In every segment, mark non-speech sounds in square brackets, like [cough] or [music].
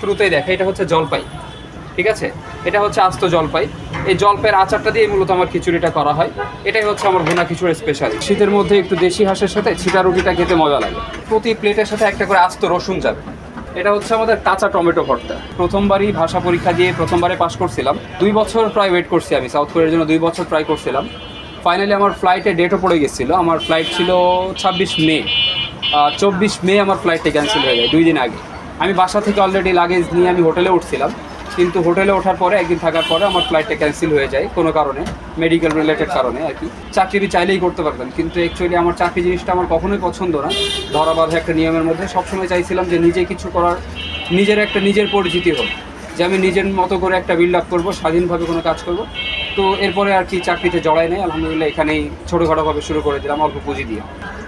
শুরুতেই দেখে, এটা হচ্ছে জলপাই, ঠিক আছে? এটা হচ্ছে আস্ত জলপাই। এই জলপাইয়ের আচারটা দিয়ে মূলত আমার খিচুড়িটা করা হয়। এটাই হচ্ছে আমার ভুনা খিচুড়ির স্পেশাল শীতের মধ্যে একটু দেশি হাঁসের সাথে ছিটা রুটিটা খেতে মজা লাগে। প্রতি প্লেটের সাথে একটা করে আস্ত রসুন যাবে। এটা হচ্ছে আমাদের কাঁচা টমেটো ভর্তা। প্রথমবারই ভাষা পরীক্ষা দিয়ে প্রথমবারে পাশ করছিলাম। দুই বছর প্রায় ওয়েট করছি আমি সাউথ কোরিয়ার জন্য দুই বছর ট্রাই করছিলাম। ফাইনালি আমার ফ্লাইটে ডেটও পড়ে গেছিল। আমার ফ্লাইট ছিল ছাব্বিশ মে। চব্বিশ মে আমার ফ্লাইটটা ক্যান্সেল হয়ে যায়, দুই দিন আগে। আমি বাসা থেকে অলরেডি লাগেজ নিয়ে আমি হোটেলে উঠছিলাম। কিন্তু হোটেলে ওঠার পরে, একদিন থাকার পরে আমার ফ্লাইটটা ক্যান্সেল হয়ে যায়, কোনো কারণে মেডিকেল রিলেটেড কারণে আর কি। চাকরি চাইলেই করতে পারতাম কিন্তু অ্যাকচুয়ালি আমার চাকরি জিনিসটা আমার কখনোই পছন্দ না। ধরা বাঁধা একটা নিয়মের মধ্যে সবসময় চাইছিলাম যে নিজে কিছু করার, নিজের একটা নিজের পরিচিতি হোক। যে আমি নিজের মতো করে একটা বিল্ড আপ করব, স্বাধীনভাবে কোনো কাজ করব। তো এরপরে আর কি চাকরিতে জড়াই নেই, আলহামদুলিল্লাহ এখানেই ছোটোখাটোভাবে শুরু করে দিলাম, অল্প পুঁজি দিয়ে।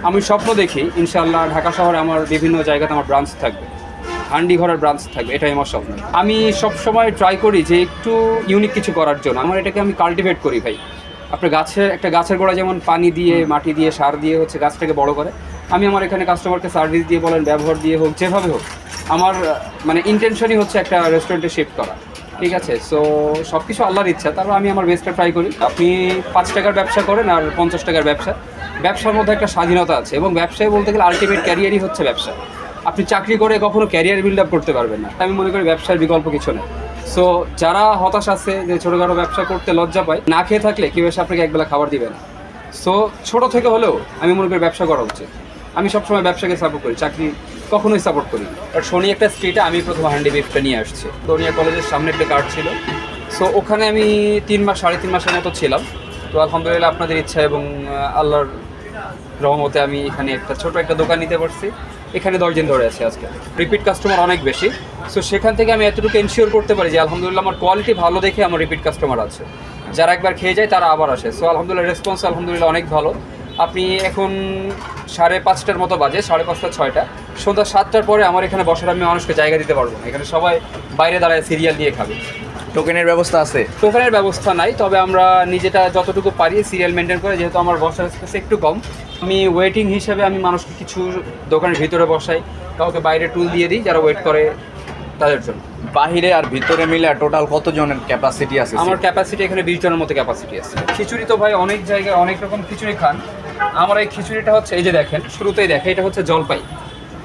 আমি স্বপ্ন দেখি, ইনশাআল্লাহ ঢাকা শহরে আমার বিভিন্ন জায়গাতে আমার ব্রাঞ্চ থাকবে। হান্ডি ঘরের ব্রাঞ্চ থাকবে এটাই আমার স্বপ্ন। আমি সব সময় ট্রাই করি যে একটু ইউনিক কিছু করার জন্য। আমার এটাকে আমি কাল্টিভেট করি ভাই। আপনার গাছের একটা গাছের গোড়া যেমন পানি দিয়ে মাটি দিয়ে সার দিয়ে হচ্ছে গাছটাকে বড় করে। আমি আমার এখানে কাস্টমারকে সার্ভিস দিয়ে বলেন ব্যবহার দিয়ে হোক যেভাবে হোক আমার মানে ইন্টেনশনই হচ্ছে একটা রেস্টুরেন্টে শিফট করা। ঠিক আছে? সো সব কিছু আল্লাহর ইচ্ছা। তারপর আমি আমার বেস্টটা ট্রাই করি। আপনি পাঁচ টাকার ব্যবসা করেন আর পঞ্চাশ টাকার ব্যবসা। ব্যবসার মধ্যে একটা স্বাধীনতা আছে এবং ব্যবসায় বলতে গেলে আলটিমেট ক্যারিয়ারই হচ্ছে ব্যবসা। আপনি চাকরি করে কখনো ক্যারিয়ার বিল্ড আপ করতে পারবেন না। আমি মনে করি ব্যবসার বিকল্প কিছু নেই। সো যারা হতাশ আছে যে ছোটোখাটো ব্যবসা করতে লজ্জা পায়, না খেয়ে থাকলে এসে আপনাকে একবেলা খাবার দিবে না। সো ছোট থেকে হলেও আমি মনে করি ব্যবসা করা উচিত। আমি সবসময় ব্যবসাকে সাপোর্ট করি, চাকরি কখনোই সাপোর্ট করি আর শনি একটা স্ট্রিটে আমি প্রথম হান্ডি বিফটা নিয়ে আসছি। দোনিয়া কলেজের সামনে একটা কার্ড ছিল। সো ওখানে আমি তিন মাস, সাড়ে তিন মাসের মতো ছিলাম। তো আলহামদুলিল্লাহ আপনাদের ইচ্ছা এবং আল্লাহর রহমতে আমি এখানে একটা ছোট একটা দোকান নিতে পারছি। এখানে দশ দিন ধরে আছি আজকে। রিপিট কাস্টমার অনেক বেশি। সো সেখান থেকে আমি এতটুকু এনশিওর করতে পারি যে, আলহামদুলিল্লাহ আমার কোয়ালিটি ভালো দেখে আমার রিপিট কাস্টমার আছে। যারা একবার খেয়ে যায়, তারা আবার আসে। সো আলহামদুলিল্লাহ রেসপন্স আলহামদুলিল্লাহ অনেক ভালো। আপনি এখন সাড়ে পাঁচটার মতো বাজে, সাড়ে পাঁচটা, ছয়টা। সন্ধ্যা সাতটার পরে আমার এখানে বসার আমি মানুষকে জায়গা দিতে পারব না। এখানে সবাই বাইরে দাঁড়ায় সিরিয়াল দিয়ে খাবে। টোকেনের ব্যবস্থা আছে? টোকেনের ব্যবস্থা নাই তবে আমরা নিজেটা যতটুকু পারি সিরিয়াল মেনটেন করে যেহেতু আমার বসার স্পেস একটু কম আমি ওয়েটিং হিসেবে আমি মানুষকে কিছু দোকানের ভিতরে বসাই কাউকে বাইরে টুল দিয়ে দিই যারা ওয়েট করে তাদের জন্য। বাহিরে আর ভিতরে মিলে টোটাল কতজনের ক্যাপাসিটি আছে আমার ক্যাপাসিটি এখানে বিশ জনের মতো ক্যাপাসিটি আছে। খিচুড়ি তো ভাই অনেক জায়গায় অনেক রকম খিচুড়ি খান। আমার এই খিচুড়িটা হচ্ছে এই যে দেখেন শুরুতেই দেখে এটা হচ্ছে জলপাই।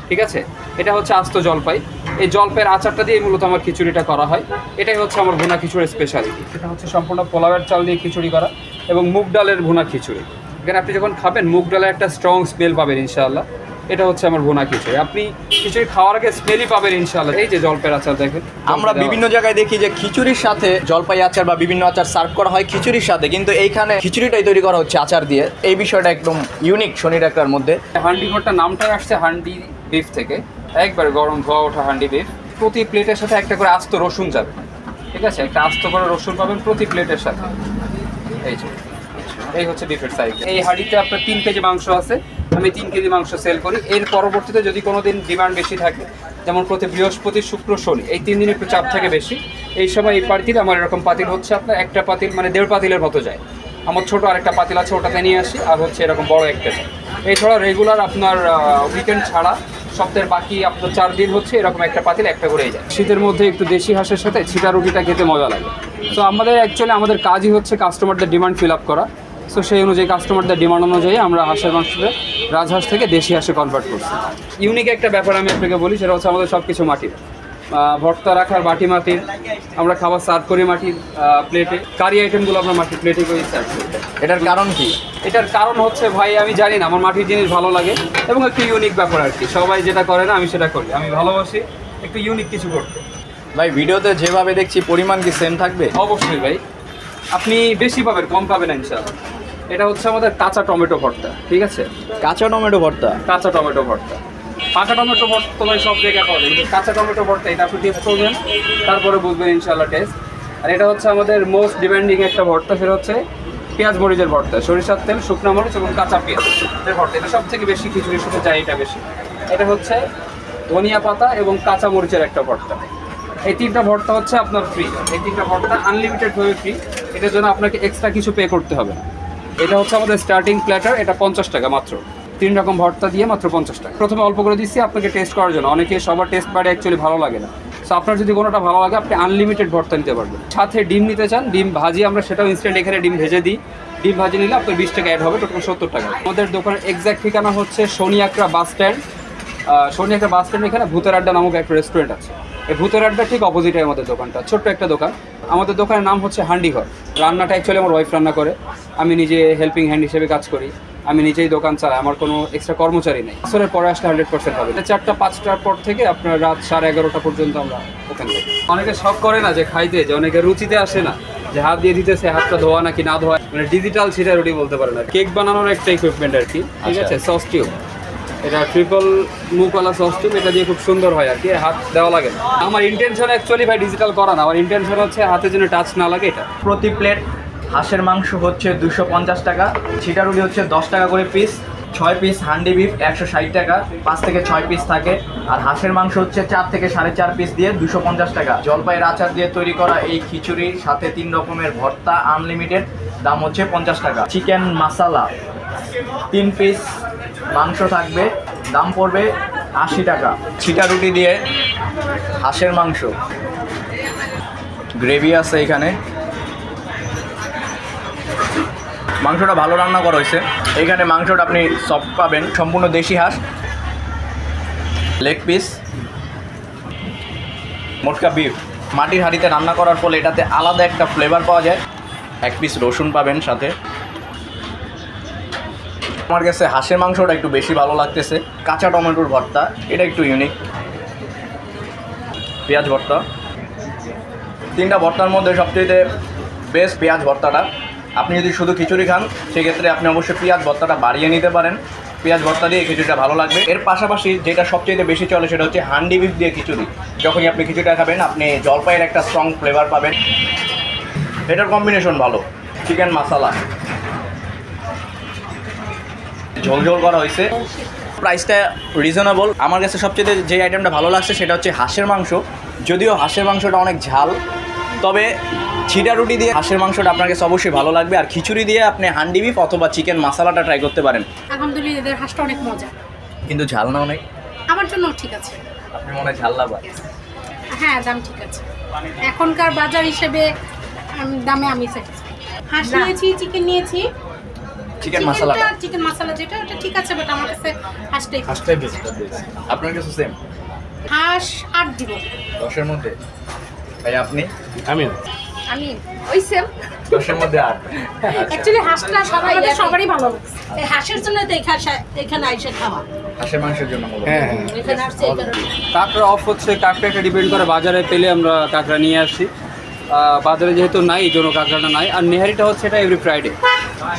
ঠিক আছে? এটা হচ্ছে আস্ত জলপাই। এই জলপাইয়ের আচারটা দিয়ে মূলত আমার খিচুড়িটা করা হয়। এটাই হচ্ছে আমার ভুনা খিচুড়ির স্পেশালিটি এটা হচ্ছে সম্পূর্ণ পোলাওয়ের চাল দিয়ে খিচুড়ি করা এবং মুগ ডালের ভুনা খিচুড়ি। এখানে আপনি যখন খাবেন, মুগ ডালের একটা স্ট্রং স্মেল পাবেন ইনশাআল্লাহ। এটা হচ্ছে আমার ভুনা খিচুড়ি। আপনি খিচুড়ি খাওয়ার আগে স্মেলই পাবেন ইনশাআল্লাহ। এই যে জলপাইয়ের আচার দেখেন আমরা বিভিন্ন জায়গায় দেখি যে খিচুড়ির সাথে জলপাই আচার বা বিভিন্ন আচার সার্ভ করা হয় খিচুড়ির সাথে কিন্তু এইখানে খিচুড়িটাই তৈরি করা হচ্ছে আচার দিয়ে। এই বিষয়টা একদম ইউনিক শনি ডাক্তার মধ্যে। হান্ডি ঘরটা নামটাই আসছে হান্ডি বিফ থেকে। একবার গরম ধোয়া ওঠা হান্ডি বিফ প্রতি প্লেটের সাথে একটা করে আস্ত রসুন যাবে। ঠিক আছে? একটা আস্ত করে রসুন পাবেন প্রতি প্লেটের সাথে। এই যে এই হচ্ছে বিফের সাইজ এই হাঁড়িতে আপনার তিন কেজি মাংস আছে। আমি তিন কেজি মাংস সেল করি। এর পরবর্তীতে যদি কোনো দিন ডিমান্ড বেশি থাকে, যেমন প্রতি বৃহস্পতি, শুক্র, শনি, এই তিন দিন একটু চাপ থাকে বেশি। এই সময় এই পাতিল, আমার এরকম পাতিল হচ্ছে আপনার একটা পাতিল মানে দেড় পাতিলের মতো যায়। আমার ছোট আরেকটা পাতিল আছে, ওটাতে নিয়ে আসি, আর হচ্ছে এরকম বড় একটা যায়। এছাড়া রেগুলার আপনার উইকেন্ড ছাড়া সপ্তাহের বাকি আপনার চার দিন হচ্ছে এরকম একটা পাতিল, একটা করেই যায়। শীতের মধ্যে একটু দেশি হাঁসের সাথে ছিটা রুটিটা খেতে মজা লাগে। তো আমাদের অ্যাকচুয়ালি আমাদের কাজই হচ্ছে কাস্টমারদের ডিমান্ড ফিল আপ করা। সো সেই অনুযায়ী কাস্টমারদের ডিমান্ড অনুযায়ী আমরা হাঁসের মাংসকে রাজহাঁস থেকে দেশি হাঁসে কনভার্ট করছি। ইউনিক একটা ব্যাপার আমি আপনাকে বলি সেটা হচ্ছে আমাদের সব কিছু মাটির ভর্তা রাখার বাটি মাটির আমরা খাবার সার্ভ করি মাটির প্লেটে কারি আইটেমগুলো আমরা মাটির প্লেটে করি সার্ভ করি। এটার কারণ কি? এটার কারণ হচ্ছে ভাই আমি জানি না আমার মাটির জিনিস ভালো লাগে এবং একটু ইউনিক ব্যাপার আর কি। সবাই যেটা করে না আমি সেটা করি। আমি ভালোবাসি একটু ইউনিক কিছু করতে। ভাই ভিডিওতে যেভাবে দেখছি পরিমাণ কি সেম থাকবে? অবশ্যই ভাই। আপনি বেশি পাবেন কম পাবেন না ইনশাআল্লাহ। এটা হচ্ছে আমাদের কাঁচা টমেটো ভর্তা ঠিক আছে? কাঁচা টমেটো ভর্তা? কাঁচা টমেটো ভর্তা। পাকা টমেটো ভর্তা তো ভাই সব জায়গায় পাওয়া যায় কিন্তু কাঁচা টমেটো ভর্তা এটা আপনি টেস্ট করবেন তারপরে বুঝবেন ইনশাআল্লাহ টেস্ট আর এটা হচ্ছে আমাদের মোস্ট ডিমান্ডিং একটা ভর্তা সেটা হচ্ছে পেঁয়াজ মরিচের ভর্তা সরিষার তেল শুকনো মরিচ এবং কাঁচা পেঁয়াজ এর ভর্তা। এটা সব থেকে বেশি খিচুড়ির সাথে যায় এটা বেশি। এটা হচ্ছে ধনিয়া পাতা এবং কাঁচা মরিচের একটা ভর্তা। এই তিনটা ভর্তা হচ্ছে আপনার ফ্রি এই তিনটা ভর্তা আনলিমিটেড ভাবে ফ্রি এটার জন্য আপনাকে এক্সট্রা কিছু পে করতে হবে। এটা হচ্ছে আমাদের স্টার্টিং প্ল্যাটার এটা পঞ্চাশ টাকা মাত্র। তিন রকম ভর্তা দিয়ে মাত্র পঞ্চাশ টাকা। প্রথমে অল্প করে দিচ্ছি আপনাকে টেস্ট করার জন্য। অনেকে সবার টেস্ট বাড়ে অ্যাকচুয়ালি ভালো লাগে না। সো আপনার যদি কোনোটা ভালো লাগে, আপনি আনলিমিটেড ভর্তা নিতে পারবেন। সাথে ডিম নিতে চান, ডিম ভাজি আমরা সেটাও ইনস্ট্যান্ট এখানে ডিম ভেজে দিই। ডিম ভাজি নিলে আপনার বিশ টাকা অ্যাড হবে, টোটাল সত্তর টাকা। আমাদের দোকানের এক্স্যাক্ট ঠিকানা হচ্ছে শনিয়াকড়া বাস স্ট্যান্ড শনিয়াকড়া বাস স্ট্যান্ড এখানে ভূতের আড্ডা নামক একটা রেস্টুরেন্ট আছে। এই ভূতের আড্ডা ঠিক অপোজিটে আমাদের দোকানটা ছোট্ট একটা দোকান। আমাদের দোকানের নাম হচ্ছে হান্ডিঘর। রান্নাটা অ্যাকচুয়ালি আমার ওয়াইফ রান্না করে। আমি নিজে হেল্পিং হ্যান্ড হিসেবে কাজ করি। আমি নিজেই দোকান চালাই আমার কোনো এক্সট্রা কর্মচারী নেই। আসলে পরে আসলে হান্ড্রেড পার্সেন্ট হবে। চারটা পাঁচটার পর থেকে আপনার রাত সাড়ে এগারোটা পর্যন্ত আমরা ওপেন করি। অনেকে শখ করে না যে খাইতে যে অনেকে রুচিতে আসে না যে হাত দিয়ে দিতেছে হাতটা ধোয়া নাকি না ধোয়া। মানে ডিজিটাল সেটা রুটি বলতে পারে না কেক বানানোর একটা ইকুইপমেন্ট আর কি। ঠিক আচ্ছা। আছে? সস টিউব এটা ট্রিপল মুখওয়ালা সস টিউব এটা দিয়ে খুব সুন্দর হয় আর কি হাত দেওয়া লাগে না। আমার ইন্টেনশন অ্যাকচুয়ালি ভাই ডিজিটাল করা না, আমার ইন্টেনশন হচ্ছে হাতে যেন টাচ না লাগে এটা। প্রতি প্লেট হাঁসের মাংস হচ্ছে দুশো পঞ্চাশ টাকা ছিটারুলি হচ্ছে দশ টাকা করে পিস ছয় পিস হান্ডি বিফ একশো ষাট টাকা, পাঁচ থেকে ছয় পিস থাকে, আর হাঁসের মাংস হচ্ছে চার থেকে সাড়ে চার পিস দিয়ে দুশো পঞ্চাশ টাকা। জলপাইয়ের আচার দিয়ে তৈরি করা এই খিচুড়ির সাথে তিন রকমের ভর্তা আনলিমিটেড দাম হচ্ছে পঞ্চাশ টাকা। চিকেন মাসালা তিন পিস মাংস থাকবে, দাম পড়বে আশি টাকা। ছিটা রুটি দিয়ে হাঁসের মাংস। গ্রেভি আছে এখানে। মাংসটা ভালো রান্না করা হয়েছে। এখানে মাংসটা আপনি সফট পাবেন, সম্পূর্ণ দেশি হাঁস। লেগ পিস মোটকা বিফ মাটির হাঁড়িতে রান্না করার ফলে এটাতে আলাদা একটা ফ্লেভার পাওয়া যায়। এক পিস রসুন পাবেন সাথে। আমার কাছে হাঁসের মাংসটা একটু বেশি ভালো লাগতেছে। কাঁচা টমেটোর ভর্তা, এটা একটু ইউনিক পেঁয়াজ ভর্তা। তিনটা ভর্তার মধ্যে সবচেয়ে বেস্ট পেঁয়াজ ভর্তাটা। আপনি যদি শুধু খিচুড়ি খান, সেক্ষেত্রে আপনি অবশ্যই পেঁয়াজ ভর্তাটা বাড়িয়ে নিতে পারেন। পেঁয়াজ ভর্তা দিয়ে খিচুড়িটা ভালো লাগবে। এর পাশাপাশি যেটা সবচেয়ে বেশি চলে, সেটা হচ্ছে হান্ডি বিফ দিয়ে খিচুড়ি। যখনই আপনি খিচুড়িটা খাবেন, আপনি জলপাইয়ের একটা স্ট্রং ফ্লেভার পাবেন। এটার কম্বিনেশন ভালো। চিকেন মশালা ঝোল ঝোল করা হয়েছে। প্রাইসটা রিজনেবল আমার কাছে সবচেয়ে যে আইটেমটা ভালো লাগছে সেটা হচ্ছে হাঁসের মাংস। যদিও হাঁসের মাংসটা অনেক ঝাল তবে ছিটা রুটি দিয়ে হাঁসের মাংসটা আপনার কাছে অবশ্যই ভালো লাগবে। আর খিচুড়ি দিয়ে আপনি হান্ডি বিফ অথবা চিকেন মশালাটা ট্রাই করতে পারেন। আলহামদুলিল্লাহ এদের হাঁসটা অনেক মজা। কিন্তু ঝাল না অনেক আমার জন্য ঠিক আছে। আপনি মনে হয় ঝাল লাভ হ্যাঁ দাম ঠিক আছে। এখনকার বাজার হিসেবে দামে আমি স্যাটিসফাই হাঁস নিয়েছি চিকেন নিয়েছি। চিকেন মশালাটা চিকেন মশলা যেটা ওটা ঠিক আছে বাট আমার কাছে হাঁসটাই হাঁসটাই বেস্ট আপনার কাছে সেম হাঁস আট দিব। দশের মধ্যে? ভাই আপনি? আমি আমি ওই সেম দশের মধ্যে আট। [laughs] অ্যাকচুয়ালি হাঁসটা সবাই সবারই ভালো লাগছে এই হাঁসের জন্য তো এখানে এখানে আইসে খাওয়া। হাঁসের মাংসের জন্য হ্যাঁ হ্যাঁ। এখানে আসছে এই কারণে। কাঁকড়া অফ হচ্ছে কাঁকড়া একটা ডিপেন্ড করে বাজারে পেলে আমরা কাঁকড়া নিয়ে আসি। বাজারে যেহেতু নাই এই জন্য কাঁকড়াটা নাই। আর নেহারিটা হচ্ছে এটা এভরি ফ্রাইডে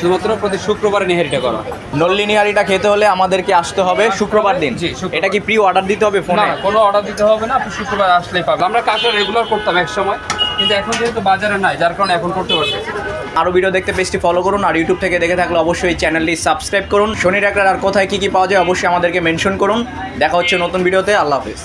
শুধুমাত্র প্রতি শুক্রবার নেহারিটা করা। নল্লি নিহারিটা খেতে হলে আমাদেরকে আসতে হবে শুক্রবার দিন। এটা কি প্রি অর্ডার দিতে হবে ফোনে কোনো অর্ডার দিতে হবে না আপনি শুক্রবার আসলেই পাবেন। আমরা কাঁকড়া রেগুলার করতাম এক সময় কিন্তু এখন যেহেতু বাজারে নাই যার কারণে এখন করতে পারছি। আরও ভিডিও দেখতে পেজটি ফলো করুন আর ইউটিউব থেকে দেখে থাকলে অবশ্যই এই চ্যানেলটি সাবস্ক্রাইব করুন। শনি ডাক্তার আর কোথায় কী কী পাওয়া যায় অবশ্যই আমাদেরকে মেনশন করুন। দেখা হচ্ছে নতুন ভিডিওতে আল্লাহ হাফিজ।